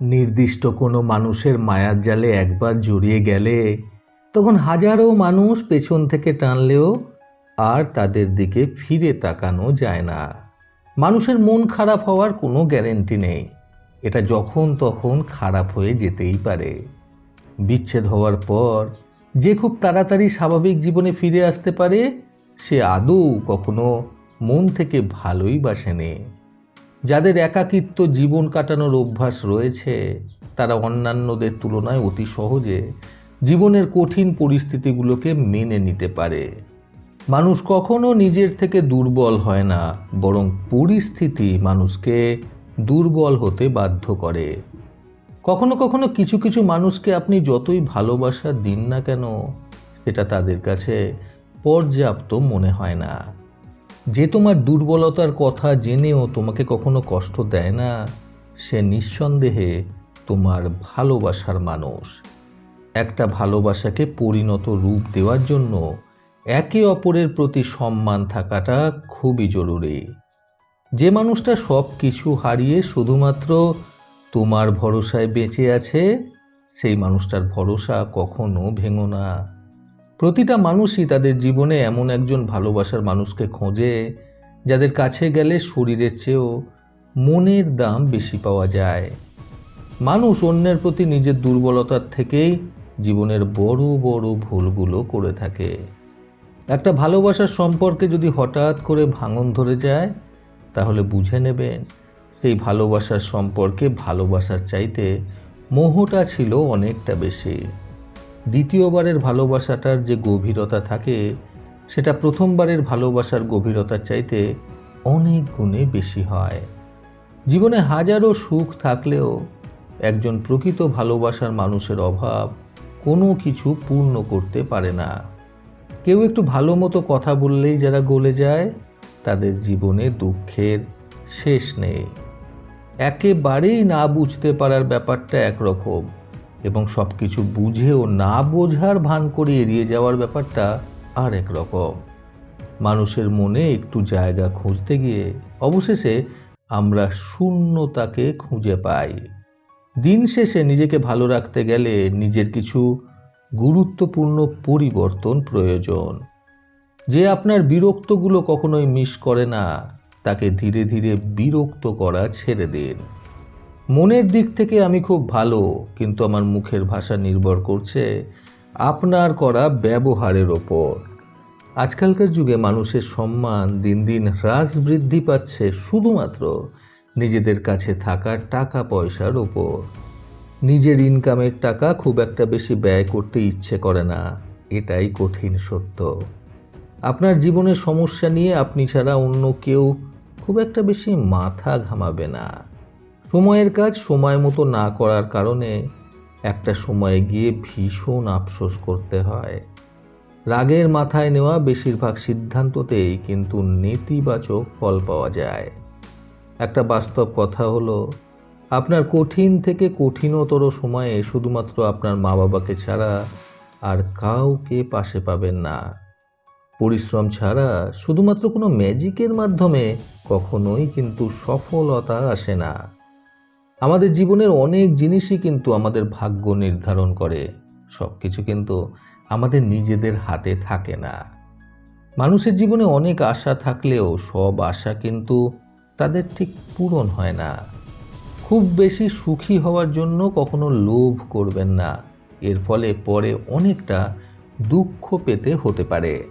নির্দিষ্ট কোনো মানুষের মায়ার জালে একবার জড়িয়ে গেলে, তখন হাজারো মানুষ পেছন থেকে টানলেও আর তাদের দিকে ফিরে তাকানো যায় না। মানুষের মন খারাপ হওয়ার কোনো গ্যারেন্টি নেই। এটা যখন তখন খারাপ হয়ে যেতেই পারে। বিচ্ছেদ হওয়ার পর যে খুব তাড়াতাড়ি স্বাভাবিক জীবনে ফিরে আসতে পারে, সে আদৌ কখনো মন থেকে ভালোই বাসেনি। যাদের একাকিত্ব জীবন কাটানোর অভ্যাস রয়েছে, তারা অন্যান্যদের তুলনায় অতি সহজে জীবনের কঠিন পরিস্থিতিগুলোকে মেনে নিতে পারে। মানুষ কখনো নিজের থেকে দুর্বল হয় না, বরং পরিস্থিতি মানুষকে দুর্বল হতে বাধ্য করে। কখনো কখনো কিছু কিছু মানুষকে আপনি যতই ভালোবাসা দিন না কেন, সেটা তাদের কাছে পর্যাপ্ত মনে হয় না। যে তোমার দুর্বলতার কথা জেনেও তোমাকে কখনো কষ্ট দেয় না, সে নিঃসন্দেহে তোমার ভালোবাসার মানুষ। একটা ভালোবাসাকে পরিণত রূপ দেওয়ার জন্য একে অপরের প্রতি সম্মান থাকাটা খুবই জরুরি। যে মানুষটা সব কিছু হারিয়ে শুধুমাত্র তোমার ভরসায় বেঁচে আছে, সেই মানুষটার ভরসা কখনো ভেঙো না। প্রতিটা মানুষই তাদের জীবনে এমন একজন ভালোবাসার মানুষকে খোঁজে, যাদের কাছে গেলে শরীরের চেয়েও মনের দাম বেশি পাওয়া যায়। মানুষ অন্যের প্রতি নিজের দুর্বলতার থেকেই জীবনের বড় বড় ভুলগুলো করে থাকে। একটা ভালোবাসার সম্পর্কে যদি হঠাৎ করে ভাঙন ধরে যায়, তাহলে বুঝে নেবেন, সেই ভালোবাসার সম্পর্কে ভালোবাসার চাইতে মোহটা ছিল অনেকটা বেশি। দ্বিতীয়বারের ভালোবাসাটার যে গভীরতা থাকে, সেটা প্রথমবারের ভালোবাসার গভীরতার চাইতে অনেক গুণে বেশি হয়। জীবনে হাজারো সুখ থাকলেও একজন প্রকৃত ভালোবাসার মানুষের অভাব কোনো কিছু পূর্ণ করতে পারে না। কেউ একটু ভালো মতো কথা বললেই যারা গলে যায়, তাদের জীবনে দুঃখের শেষ নেই। একেবারেই না বুঝতে পারার ব্যাপারটা একরকম। এবং সব কিছু বুঝেও না বোঝার ভান করে এড়িয়ে যাওয়ার ব্যাপারটা আর এক রকম। মানুষের মনে একটু জায়গা খুঁজতে গিয়ে অবশেষে আমরা শূন্যতাকে খুঁজে পাই। দিন শেষে নিজেকে ভালো রাখতে গেলে নিজের কিছু গুরুত্বপূর্ণ পরিবর্তন প্রয়োজন। যে আপনার বিরক্তগুলো কখনোই মিস করে না, তাকে ধীরে ধীরে বিরক্ত করা ছেড়ে দিন। মনের দিক থেকে আমি খুব ভালো, কিন্তু আমার মুখের ভাষা নির্ভর করছে আপনার করা ব্যবহারের ওপর। আজকালকার যুগে মানুষের সম্মান দিন দিন হ্রাস বৃদ্ধি পাচ্ছে শুধুমাত্র নিজেদের কাছে থাকা টাকা পয়সার ওপর। নিজের ইনকামের টাকা খুব একটা বেশি ব্যয় করতে ইচ্ছে করে না, এটাই কঠিন সত্য। আপনার জীবনের সমস্যা নিয়ে আপনি ছাড়া অন্য কেউ খুব একটা বেশি মাথা ঘামাবে না। সময়ের কাজ সময় মতো না করার কারণে একটা সময়ে গিয়ে ভীষণ আফসোস করতে হয়। রাগের মাথায় নেওয়া বেশিরভাগ সিদ্ধান্ততেই কিন্তু নেতিবাচক ফল পাওয়া যায়। একটা বাস্তব কথা হলো, আপনার কঠিন থেকে কঠিনতর সময়ে শুধুমাত্র আপনার মা বাবাকে ছাড়া আর কাউকে পাশে পাবেন না। পরিশ্রম ছাড়া শুধুমাত্র কোনো ম্যাজিকের মাধ্যমে কখনোই কিন্তু সফলতা আসে না। আমাদের জীবনের অনেক জিনিসই কিন্তু আমাদের ভাগ্য নির্ধারণ করে। সব কিছু কিন্তু আমাদের নিজেদের হাতে থাকে না। মানুষের জীবনে অনেক আশা থাকলেও সব আশা কিন্তু তাদের ঠিক পূরণ হয় না। খুব বেশি সুখী হওয়ার জন্য কখনো লোভ করবেন না। এর ফলে পরে অনেকটা দুঃখ পেতে হতে পারে।